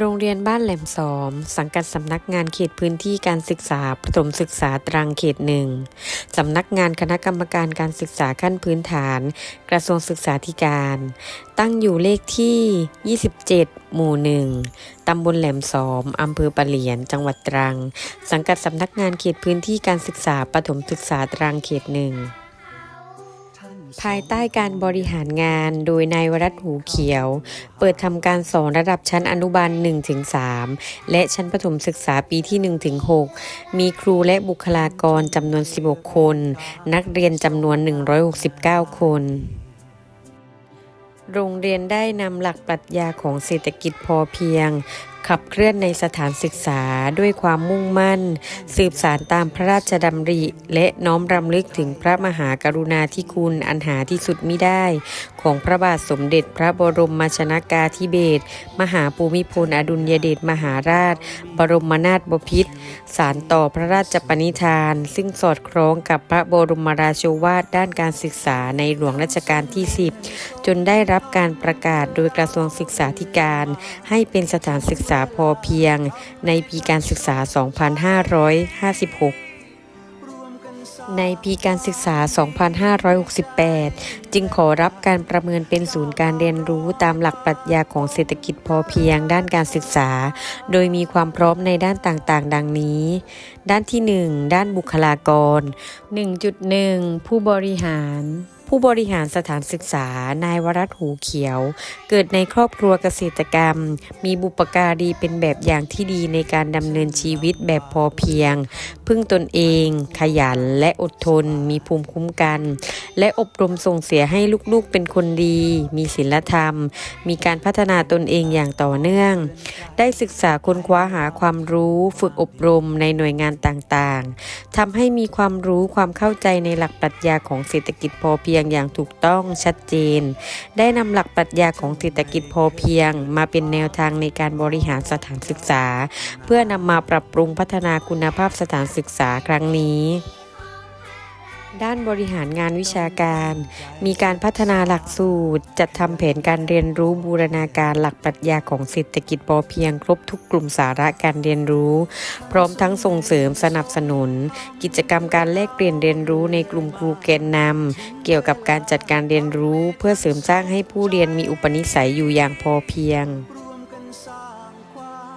โรงเรียนบ้านแหลมสอม สังกัดสำนักงานเขตพื้นที่การศึกษาประถมศึกษาตรังเขตหนึ่งสำนักงานคณะกรรมการการศึกษาขั้นพื้นฐาน กระทรวงศึกษาธิการ ตั้งอยู่เลขที่ 27 หมู่หนึ่งตำบลแหลมสอมอำเภอปะเหลียน จังหวัดตรัง สังกัดสำนักงานเขตพื้นที่การศึกษาประถมศึกษาตรังเขตหนึ่ง ภายใต้การบริหารงานโดยนายวรัตน์หูเขียว เปิดทำการสอนระดับชั้นอนุบาล1-3 และชั้นประถมศึกษาปีที่ 1-6 มีครูและบุคลากรจำนวน 16 คน นักเรียนจำนวน 169 คนโรงเรียนได้นำหลักปรัชญาของเศรษฐกิจพอเพียง ขับเคลื่อนในสถานศึกษาด้วยความมุ่งมั่น สืบสารตามพระราชดำริ และน้อมรำลึกถึงพระมหากรุณาธิคุณอันหาที่สุดมิได้ ของพระบาทสมเด็จพระบรมมชนากาธิเบศรมหาภูมิพลอดุลยเดชมหาราช บรมนาถบพิตรสารต่อพระราชปณิธาน ซึ่งสอดคล้องกับพระบรมราโชวาทด้านการศึกษาในหลวงรัชกาลที่ 10 จนได้รับการประกาศโดยกระทรวงศึกษาธิการ ให้เป็นสถานศึกษาพอเพียง ในปีการศึกษา 2556ในปีการศึกษา 2568 จึงขอรับการประเมินเป็นศูนย์การเรียนรู้ตามหลักปรัชญาของเศรษฐกิจพอเพียงด้านการศึกษา โดยมีความพร้อมในด้านต่างๆ ดังนี้ ด้านที่ 1 ด้านบุคลากร 1.1 ผู้บริหาร ผู้บริหารสถานศึกษา นายวรัตหูเขียว เกิดในครอบครัวเกษตรกรรม มีบุปการีเป็นแบบอย่างที่ดีในการดำเนินชีวิตแบบพอเพียงพึ่งตนเอง ขยันและอดทน มีภูมิคุ้มกัน และอบรมส่งเสียให้ลูกๆเป็นคนดี มีศีลธรรม มีการพัฒนาตนเองอย่างต่อเนื่อง ได้ศึกษาค้นคว้าหาความรู้ฝึกอบรมในหน่วยงานต่างๆทำให้มีความรู้ความเข้าใจในหลักปรัชญาของเศรษฐกิจพอเพียงอย่างถูกต้องชัดเจน ได้นำหลักปรัชญาของเศรษฐกิจพอเพียง มาเป็นแนวทางในการบริหารสถานศึกษา เพื่อนำมาปรับปรุงพัฒนาคุณภาพสถานศึกษาครั้งนี้ ด้านบริหารงานวิชาการ มีการพัฒนาหลักสูตร จัดทำแผนการเรียนรู้บูรณาการหลักปรัชญาของเศรษฐกิจพอเพียงครบทุกกลุ่มสาระการเรียนรู้ พร้อมทั้งส่งเสริมสนับสนุน กิจกรรมการแลกเปลี่ยนเรียนรู้ในกลุ่มครูแกนนำเกี่ยวกับการจัดการเรียนรู้ เพื่อเสริมสร้างให้ผู้เรียนมีอุปนิสัยอยู่อย่างพอเพียง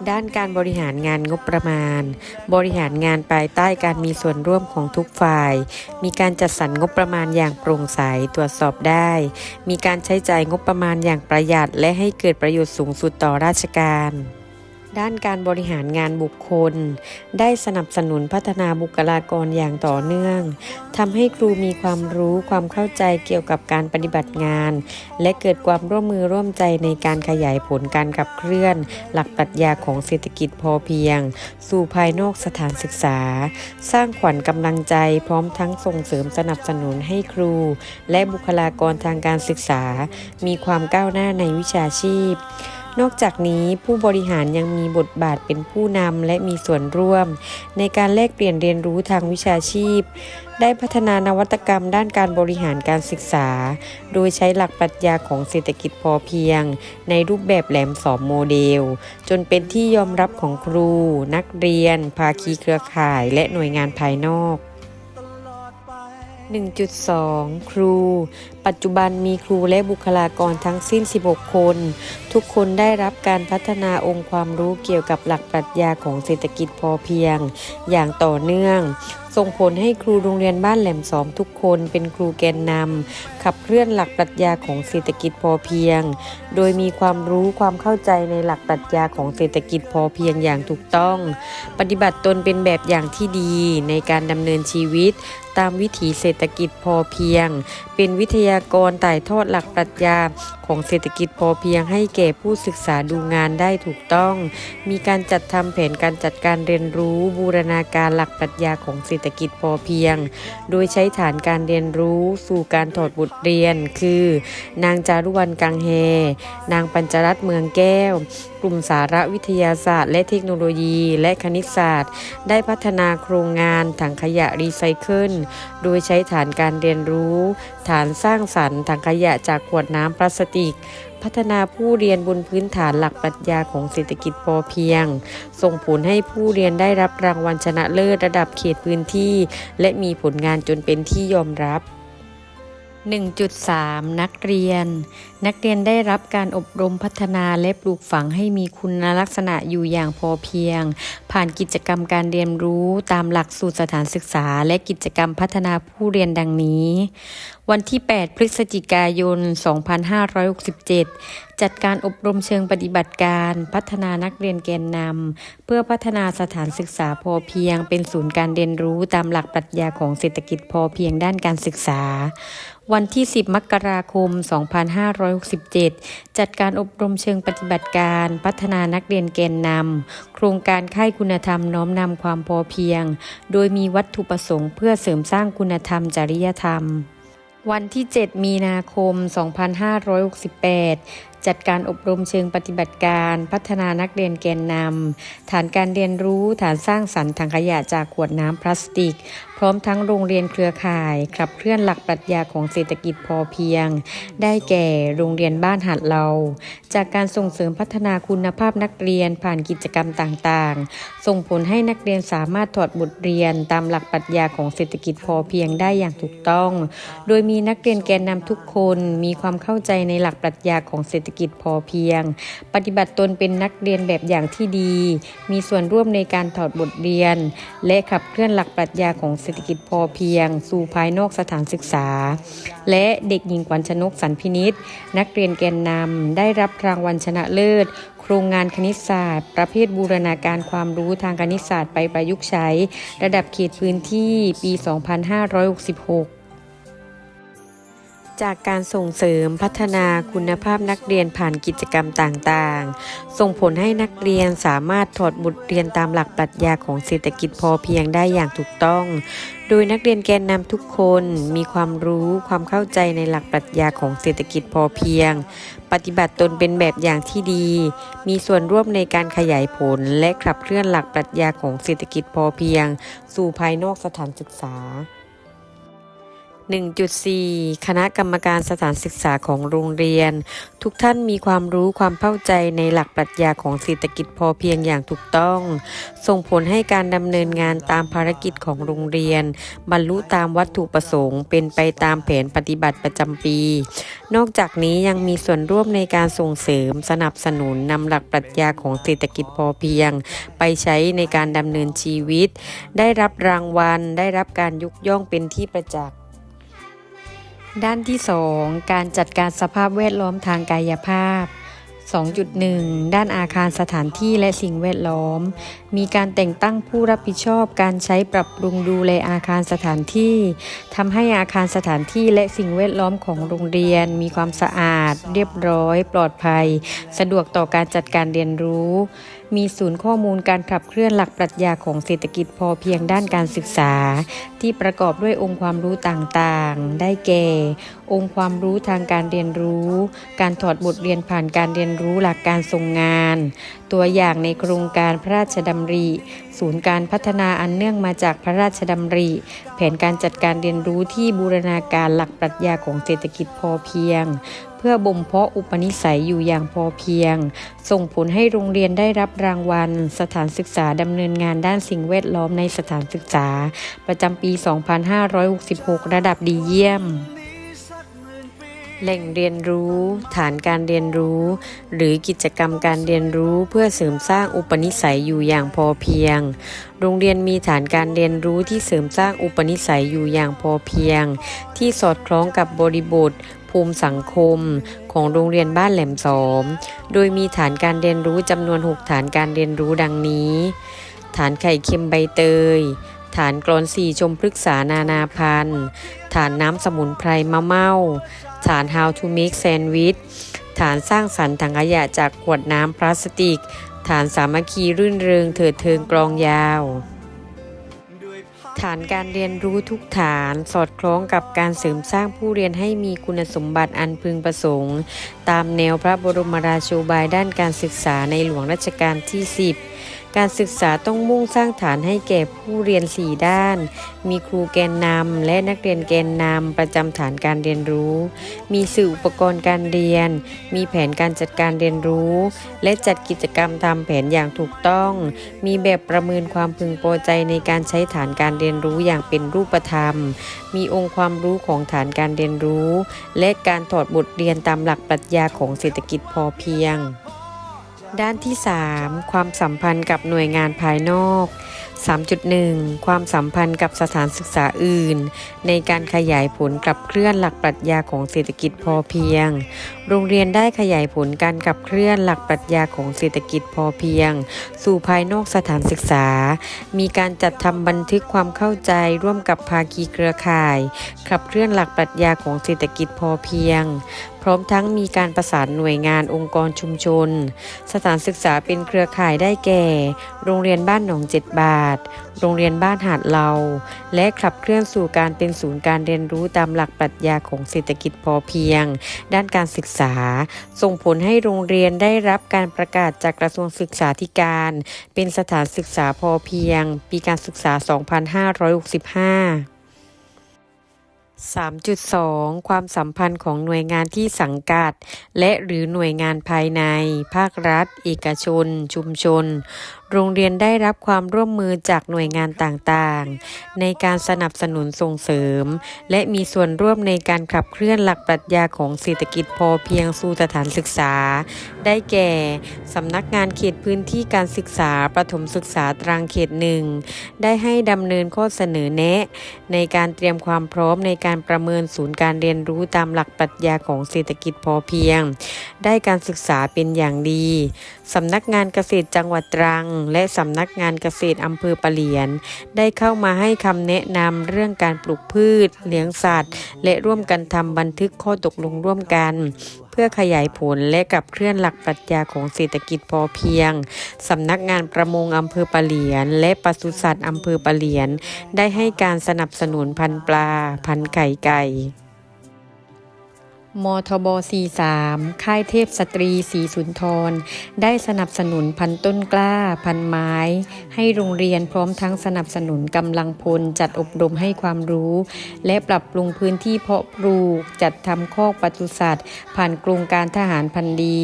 ด้านการบริหารงานงบประมาณ บริหารงานภายใต้การมีส่วนร่วมของทุกฝ่าย มีการจัดสรรงบประมาณอย่างโปร่งใสตรวจสอบได้ มีการใช้จ่ายงบประมาณอย่างประหยัด และให้เกิดประโยชน์สูงสุดต่อราชการ ด้านการบริหารงานบุคคล ได้สนับสนุนพัฒนาบุคลากรอย่างต่อเนื่องทำให้ครูมีความรู้ความเข้าใจเกี่ยวกับการปฏิบัติงาน และเกิดความร่วมมือร่วมใจในการขยายผลการขับเคลื่อน หลักปรัชญาของเศรษฐกิจพอเพียง สู่ภายนอกสถานศึกษา สร้างขวัญกำลังใจพร้อมทั้งส่งเสริมสนับสนุนให้ครู และบุคลากรทางการศึกษา มีความก้าวหน้าในวิชาชีพ นอกจากนี้ผู้บริหารยังมีบทบาทเป็นผู้นำและมีส่วนร่วม ในการแลกเปลี่ยนเรียนรู้ทางวิชาชีพ ได้พัฒนานวัตกรรมด้านการบริหารการศึกษา โดยใช้หลักปรัชญาของเศรษฐกิจพอเพียง ในรูปแบบแหลมสอมโมเดล จนเป็นที่ยอมรับของครู นักเรียน ภาคีเครือข่าย และหน่วยงานภายนอก 1.2 ครู ปัจจุบันมีครูและบุคลากรทั้งสิ้น 16 คน ทุกคนได้รับการพัฒนาองค์ความรู้เกี่ยวกับหลักปรัชญาของเศรษฐกิจพอเพียง อย่างต่อเนื่อง ส่งผลให้ครูโรงเรียนบ้านแหลมสอมทุกคนเป็นครูแกนนำขับเคลื่อนหลักปรัชญาของเศรษฐกิจพอเพียง โดยมีความรู้ความเข้าใจในหลักปรัชญาของเศรษฐกิจพอเพียงอย่างถูกต้อง ปฏิบัติตนเป็นแบบอย่างที่ดีในการดำเนินชีวิต ตามวิถีเศรษฐกิจพอเพียง เป็นวิทยากรต่ายทอดหลักปรัชญา ของเศรษฐกิจพอเพียงให้แก่ผู้ศึกษาดูงานได้ถูกต้อง มีการจัดทำแผนการจัดการเรียนรู้บูรณาการหลักปรัชญาของเศรษฐกิจพอเพียง โดยใช้ฐานการเรียนรู้สู่การถอดบทเรียน คือ นางจารุวรรณกังเฮ นางปัญจรัตน์เมืองแก้ว กลุ่มสารวิทยาศาสตร์และเทคโนโลยี และคณิตศาสตร์ ได้พัฒนาโครงงานถังขยะรีไซเคิล โดยใช้ฐานการเรียนรู้ ฐานสร้างสรรค์ถังขยะจากขวดน้ำพลาสติกพัฒนาผู้เรียนบนพื้นฐานหลักปรัชญาของเศรษฐกิจพอเพียง ส่งผลให้ผู้เรียนได้รับรางวัลชนะเลิศระดับเขตพื้นที่ และมีผลงานจนเป็นที่ยอมรับ 1.3 นักเรียน นักเรียนได้รับการอบรมพัฒนาและปลูกฝังให้มีคุณลักษณะอยู่อย่างพอเพียง ผ่านกิจกรรมการเรียนรู้ตามหลักสูตรสถานศึกษา และกิจกรรมพัฒนาผู้เรียนดังนี้ วันที่ 8 พฤศจิกายน 2567 จัดการอบรมเชิงปฏิบัติการ พัฒนานักเรียนแกนนำเพื่อพัฒนาสถานศึกษาพอเพียง เป็นศูนย์การเรียนรู้ตามหลักปรัชญาของเศรษฐกิจพอเพียงด้านการศึกษา วันที่ 10 มกราคม 2567 จัดการอบรมเชิงปฏิบัติการ พัฒนานักเรียนแกนนำโครงการค่ายคุณธรรมน้อมนำความพอเพียง โดยมีวัตถุประสงค์เพื่อเสริมสร้างคุณธรรมจริยธรรม วันที่ 7 มีนาคม 2568 จัดการอบรมเชิงปฏิบัติการพัฒนานักเรียนแกนนำฐานการเรียนรู้ฐานสร้างสรรค์ถังขยะจากขวดน้ำพลาสติก พร้อมทั้งโรงเรียนเครือข่ายขับเคลื่อนหลักปรัชญาของเศรษฐกิจพอเพียง ได้แก่โรงเรียนบ้านหัดเรา จากการส่งเสริมพัฒนาคุณภาพนักเรียนผ่านกิจกรรมต่างๆ ส่งผลให้นักเรียนสามารถถอดบทเรียนตามหลักปรัชญาของเศรษฐกิจพอเพียงได้อย่างถูกต้อง โดยมีนักเรียนแกนนำทุกคนมีความเข้าใจในหลักปรัชญาของเศรษฐกิจพอเพียง ปฏิบัติตนเป็นนักเรียนแบบอย่างที่ดี มีส่วนร่วมในการถอดบทเรียน และขับเคลื่อนหลักปรัชญาของเศรษฐกิจพอเพียง สู่ภายนอกสถานศึกษา และเด็กหญิงขวัญชนกสันพินิษนักเรียนแกนนำได้รับรางวัลชนะเลิศ โครงงานคณิตศาสตร์ ประเภทบูรณาการความรู้ทางคณิตศาสตร์ไปประยุกต์ใช้ ระดับเขตพื้นที่ปี 2566 จากการส่งเสริมพัฒนาคุณภาพนักเรียนผ่านกิจกรรมต่างๆ ส่งผลให้นักเรียนสามารถถอดบทเรียนตามหลักปรัชญาของเศรษฐกิจพอเพียงได้อย่างถูกต้อง โดยนักเรียนแกนนำทุกคนมีความรู้ความเข้าใจในหลักปรัชญาของเศรษฐกิจพอเพียง ปฏิบัติตนเป็นแบบอย่างที่ดี มีส่วนร่วมในการขยายผลและขับเคลื่อนหลักปรัชญาของเศรษฐกิจพอเพียง สู่ภายนอกสถานศึกษา 1.4 คณะกรรมการสถานศึกษาของโรงเรียน ทุกท่านมีความรู้ความเข้าใจในหลักปรัชญาของเศรษฐกิจพอเพียงอย่างถูกต้อง ส่งผลให้การดำเนินงานตามภารกิจของโรงเรียน บรรลุตามวัตถุประสงค์ เป็นไปตามแผนปฏิบัติประจำปี นอกจากนี้ยังมีส่วนร่วมในการส่งเสริมสนับสนุนนำหลักปรัชญาของเศรษฐกิจพอเพียง ไปใช้ในการดำเนินชีวิต ได้รับรางวัล ได้รับการยกย่องเป็นที่ประจักษ์ ด้านที่ 2 การจัดการสภาพแวดล้อมทางกายภาพ 2.1 ด้านอาคารสถานที่และสิ่งแวดล้อม มีการแต่งตั้งผู้รับผิดชอบการใช้ปรับปรุงดูแลอาคารสถานที่ทำให้อาคารสถานที่และสิ่งแวดล้อมของโรงเรียน มีความสะอาด เรียบร้อย ปลอดภัย สะดวกต่อการจัดการเรียนรู้ มีศูนย์ข้อมูลการขับเคลื่อนหลักปรัชญาของเศรษฐกิจพอเพียงด้านการศึกษา ที่ประกอบด้วยองค์ความรู้ต่างๆ ได้แก่ องค์ความรู้ทางการเรียนรู้ การถอดบทเรียนผ่านการเรียนรู้หลักการทรงงาน ตัวอย่างในโครงการพระราชดำริ ศูนย์การพัฒนาอันเนื่องมาจากพระราชดำริ แผนการจัดการเรียนรู้ที่บูรณาการหลักปรัชญาของเศรษฐกิจพอเพียง เพื่อบ่มเพาะอุปนิสัยอยู่อย่างพอเพียง ส่งผลให้โรงเรียนได้รับรางวัล สถานศึกษาดำเนินงานด้านสิ่งแวดล้อมในสถานศึกษา ประจำปี 2566 ระดับดีเยี่ยม แหล่งเรียนรู้ ฐานการเรียนรู้ หรือกิจกรรมการเรียนรู้เพื่อเสริมสร้างอุปนิสัยอยู่อย่างพอเพียง โรงเรียนมีฐานการเรียนรู้ที่เสริมสร้างอุปนิสัยอยู่อย่างพอเพียง ที่สอดคล้องกับบริบทภูมิสังคมของโรงเรียนบ้านแหลมสอม โดยมีฐานการเรียนรู้จำนวน 6 ฐานการเรียนรู้ดังนี้ ฐานไข่เค็มใบเตย ฐานกรอนสีชมพฤกษานานาพันธุ์ ฐานน้ำสมุนไพรมะเม่า ฐาน how to make sandwich ฐานสร้างสรรค์ถังขยะจากขวดน้ำพลาสติก ฐานสามัคคีรื่นเริงเถิดเทิงกลองยาว ฐานการเรียนรู้ทุกฐานสอดคล้องกับการเสริมสร้างผู้เรียนให้มีคุณสมบัติอันพึงประสงค์ ตามแนวพระบรมราโชบายด้านการศึกษาในหลวงรัชกาลที่ 10 การศึกษาต้องมุ่งสร้างฐานให้แก่ผู้เรียน 4 ด้าน มีครูแกนนำและนักเรียนแกนนำประจำฐานการเรียนรู้ มีสื่ออุปกรณ์การเรียน มีแผนการจัดการเรียนรู้ และจัดกิจกรรมตามแผนอย่างถูกต้อง มีแบบประเมินความพึงพอใจในการใช้ฐานการเรียนรู้อย่างเป็นรูปธรรม มีองค์ความรู้ของฐานการเรียนรู้ และการถอดบทเรียนตามหลักปรัชญาของเศรษฐกิจพอเพียง ด้านที่ 3 ความสัมพันธ์กับหน่วยงานภายนอก 3.1 ความสัมพันธ์กับสถานศึกษาอื่น ในการขยายผลขับเคลื่อนหลักปรัชญาของเศรษฐกิจพอเพียง โรงเรียนได้ขยายผลการขับเคลื่อนหลักปรัชญาของเศรษฐกิจพอเพียง สู่ภายนอกสถานศึกษา มีการจัดทำบันทึกความเข้าใจร่วมกับภาคีเครือข่ายขับเคลื่อนหลักปรัชญาของเศรษฐกิจพอเพียง พร้อมทั้งมีการประสานหน่วยงานองค์กรชุมชน สถานศึกษาเป็นเครือข่ายได้แก่ โรงเรียนบ้านหนองเจ็ดบาทโรงเรียนบ้านหาดเลาและขับเคลื่อนสู่การเป็นศูนย์การเรียนรู้ตามหลักปรัชญาของเศรษฐกิจพอเพียง ด้านการศึกษา ส่งผลให้โรงเรียนได้รับการประกาศจากกระทรวงศึกษาธิการ เป็นสถานศึกษาพอเพียง ปีการศึกษา 2565 3.2 ความสัมพันธ์ของหน่วยงานที่สังกัด และหรือหน่วยงานภายใน ภาครัฐ เอกชน ชุมชน โรงเรียนได้รับความร่วมมือจากหน่วยงานต่างๆ ในการสนับสนุนส่งเสริม และมีส่วนร่วมในการขับเคลื่อนหลักปรัชญาของเศรษฐกิจพอเพียงสู่สถานศึกษา ได้แก่ สำนักงานเขตพื้นที่การศึกษาประถมศึกษาตรังเขตหนึ่งได้ให้ดำเนินข้อเสนอแนะ ในการเตรียมความพร้อมในการประเมินศูนย์การเรียนรู้ตามหลักปรัชญาของเศรษฐกิจพอเพียง ได้การศึกษาเป็นอย่างดี สำนักงานเกษตรจังหวัดตรัง และสำนักงานเกษตรอำเภอปะเหลียน ได้เข้ามาให้คำแนะนำเรื่องการปลูกพืช เลี้ยงสัตว์ และร่วมกันทำบันทึกข้อตกลงร่วมกัน เพื่อขยายผลและกับเคลื่อนหลักปรัชญาของเศรษฐกิจพอเพียงสำนักงานประมงอำเภอปะเหลียน และปศุสัตว์อำเภอปะเหลียน ได้ให้การสนับสนุนพันปลา พันไก่ไก่ มทบ 43 ค่ายเทพสตรีศรีสุนทร ได้สนับสนุนพันต้นกล้า พันไม้ ให้โรงเรียนพร้อมทั้งสนับสนุนกำลังพลจัดอบรมให้ความรู้ และปรับปรุงพื้นที่เพาะปลูก จัดทำคอกปศุสัตว์ ผ่านโครงการทหารพันธ์ดี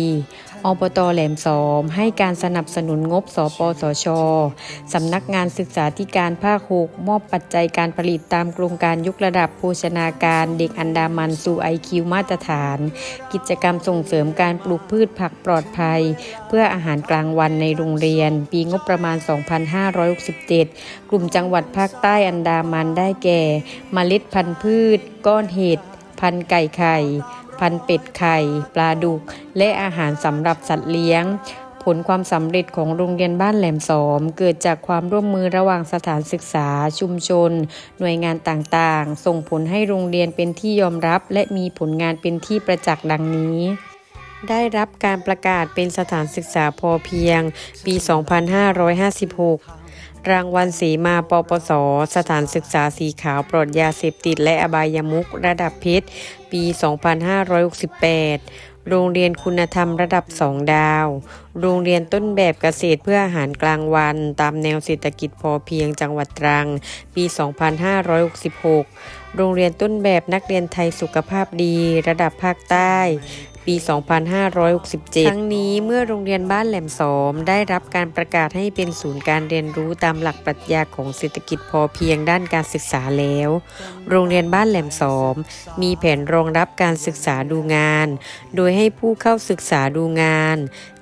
อบตแหลมสอม ให้การสนับสนุนงบสปสช สำนักงานศึกษาธิการภาคหกมอบปัจจัยการผลิตตามโครงการยกระดับโภชนาการเด็กอันดามันสู่ไอคิวมาตรฐาน กิจกรรมส่งเสริมการปลูกพืชผักปลอดภัย เพื่ออาหารกลางวันในโรงเรียน ปีงบประมาณ 2567 กลุ่มจังหวัดภาคใต้อันดามันได้แก่ เมล็ดพันธุ์พืช ก้อนเห็ดพันไก่ไข่ พันธุ์เป็ดไข่ ปลาดุก และอาหารสำหรับสัตว์เลี้ยง ผลความสำเร็จของโรงเรียนบ้านแหลมสอม เกิดจากความร่วมมือระหว่างสถานศึกษา ชุมชน หน่วยงานต่างๆ ส่งผลให้โรงเรียนเป็นที่ยอมรับ และมีผลงานเป็นที่ประจักษ์ดังนี้ได้รับการประกาศเป็นสถานศึกษาพอเพียง ปี 2556 รางวัลสีมาปปส สถานศึกษาสีขาวปลอดยาเสพติดและอบายมุกระดับเพชรปี 2568โรงเรียนคุณธรรมระดับ2ดาว โรงเรียนต้นแบบเกษตรเพื่ออาหารกลางวัน ตามแนวเศรษฐกิจพอเพียงจังหวัดตรัง ปี 2566 โรงเรียนต้นแบบนักเรียนไทยสุขภาพดี ระดับภาคใต้ ปี 2567 ทั้งนี้เมื่อโรงเรียนบ้านแหลมสอม ได้รับการประกาศให้เป็นศูนย์การเรียนรู้ตามหลักปรัชญาของเศรษฐกิจพอเพียงด้านการศึกษาแล้ว โรงเรียนบ้านแหลมสอม มีแผนรองรับการศึกษาดูงาน โดยให้ผู้เข้าศึกษาดูงาน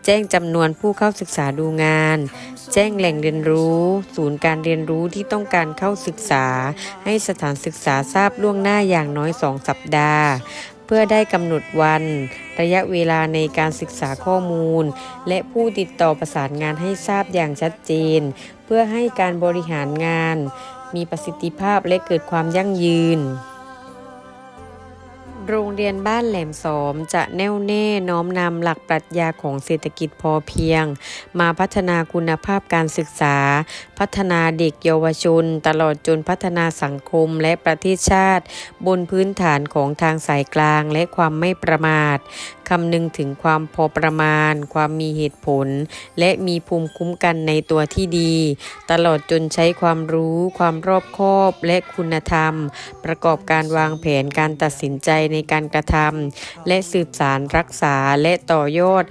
แจ้งจำนวนผู้เข้าศึกษาดูงาน แจ้งแหล่งเรียนรู้ ศูนย์การเรียนรู้ที่ต้องการเข้าศึกษา ให้สถานศึกษาทราบล่วงหน้าอย่างน้อย 2 สัปดาห์ เพื่อได้กำหนดวัน ระยะเวลาในการศึกษาข้อมูล และผู้ติดต่อประสานงานให้ทราบอย่างชัดเจน เพื่อให้การบริหารงาน มีประสิทธิภาพและเกิดความยั่งยืน โรงเรียนบ้านแหลมสมจะแน่วแน่น้อมนำหลักปรัชญาของเศรษฐกิจพอเพียง มาพัฒนาคุณภาพการศึกษา พัฒนาเด็กเยาวชน ตลอดจนพัฒนาสังคมและประเทศชาติ บนพื้นฐานของทางสายกลางและความไม่ประมาทำนึงถึงความพอประมาณ ความมีเหตุผล และมีภูมิคุ้มกันในตัวที่ดี ตลอดจนใช้ความรู้ ความรอบคอบและคุณธรรม ประกอบการวางแผนการตัดสินใจในการกระทำและสืบสารรักษาและต่อยอด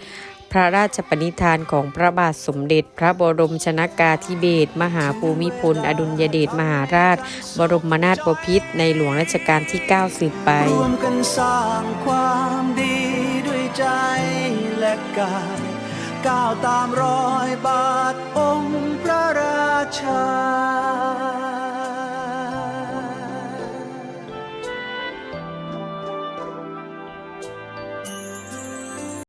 พระราชปณิธานของพระบาทสมเด็จ พระบรมชนากาธิเบศรมหาภูมิพล อดุลยเดชมหาราช บรมนาถบพิตรในหลวงรัชกาลที่ 9 สืบไป รวมกันสร้างความดี ใจและกายก้าวตามรอยบาทองค์พระราชา